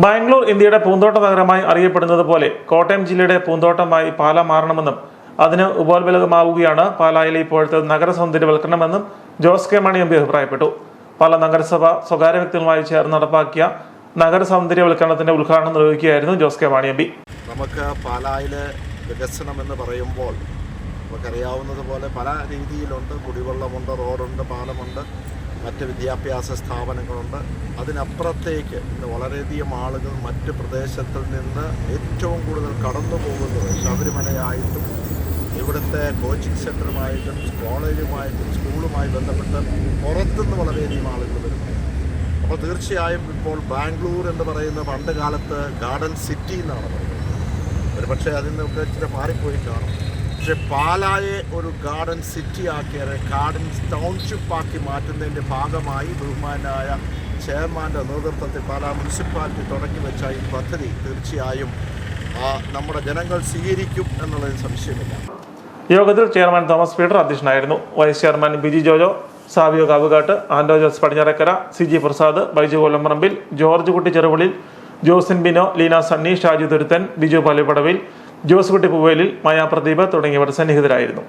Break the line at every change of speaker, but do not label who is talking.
ബാംഗ്ലൂർ ഇന്ത്യയുടെ പൂന്തോട്ട നഗരമായി അറിയപ്പെടുന്നത് പോലെ കോട്ടയം ജില്ലയുടെ പൂന്തോട്ടമായി പാല മാറണമെന്നും അതിന് ഉപോത്ബലകമാവുകയാണ് പാലായിലെ ഇപ്പോഴത്തെ നഗര സൗന്ദര്യവൽക്കരണമെന്നും Jose K Mani M P അഭിപ്രായപ്പെട്ടു. പാല നഗരസഭ സ്വകാര്യ വ്യക്തികളുമായി ചേർന്ന് നടപ്പാക്കിയ നഗര സൗന്ദര്യവൽക്കരണത്തിന്റെ ഉദ്ഘാടനം നിർവഹിക്കുകയായിരുന്നു Jose K Mani M P.
നമുക്ക് പാലായിലെ വികസനം എന്ന് പറയുമ്പോൾ നമുക്കറിയാവുന്നതുപോലെ പല രീതിയിലുണ്ട്. കുടിവെള്ളമുണ്ട് റോഡുണ്ട് പാലമുണ്ട്. മറ്റ് വിദ്യാഭ്യാസ സ്ഥാപനങ്ങളുണ്ട്. അതിനപ്പുറത്തേക്ക് ഇന്ന് വളരെയധികം ആളുകൾ മറ്റ് പ്രദേശത്തിൽ നിന്ന് ഏറ്റവും കൂടുതൽ കടന്നു പോകുന്നത് ശബരിമലയായിട്ടും ഇവിടുത്തെ കോച്ചിങ് സെന്ററുമായിട്ടും കോളേജുമായിട്ടും സ്കൂളുമായി ബന്ധപ്പെട്ട് പുറത്തുനിന്ന് വളരെയധികം ആളുകൾ വരുന്നു അപ്പോൾ തീർച്ചയായും ഇപ്പോൾ ബാംഗ്ലൂർ എന്ന് പറയുന്ന പണ്ട് കാലത്ത് ഗാർഡൻ സിറ്റി എന്നാണ് പറയുന്നത്. ഒരു പക്ഷേ അതിൽ നിന്നൊക്കെ ഇച്ചിരി മാറിപ്പോയി കാണും. പക്ഷെ പാലായെ ഒരു ഗാർഡൻ സിറ്റി ആക്കിയത് ഗാർഡൻ ടൗൺഷിപ്പ് ആക്കി മാറ്റുന്നതിന്റെ ഭാഗമായി ബഹുമാനായ ചെയർമാന്റെ നേതൃത്വത്തിൽ പാലാ മുനിസിപ്പാലിറ്റി തുടങ്ങി വെച്ച ഈ പദ്ധതി തീർച്ചയായും നമ്മുടെ ജനങ്ങൾ സ്വീകരിക്കും എന്നുള്ളതിന് സംശയമില്ല.
യോഗത്തിൽ ചെയർമാൻ തോമസ് പീറ്റർ അധ്യക്ഷനായിരുന്നു. Vice chairman Biji Jojo Savio Kavukattu Anto Jose Padinjarekkara C G Prasad Baiju Kollamparambil George Kutty Cherupulil Josin Bino Leena Sunny Shaju Thuruthan Biju പള്ളിപ്പടവിൽ Jose കുട്ടി പൂവേലിൽ മായാപ്രദീപ് തുടങ്ങിയവർ സന്നിഹിതരായിരുന്നു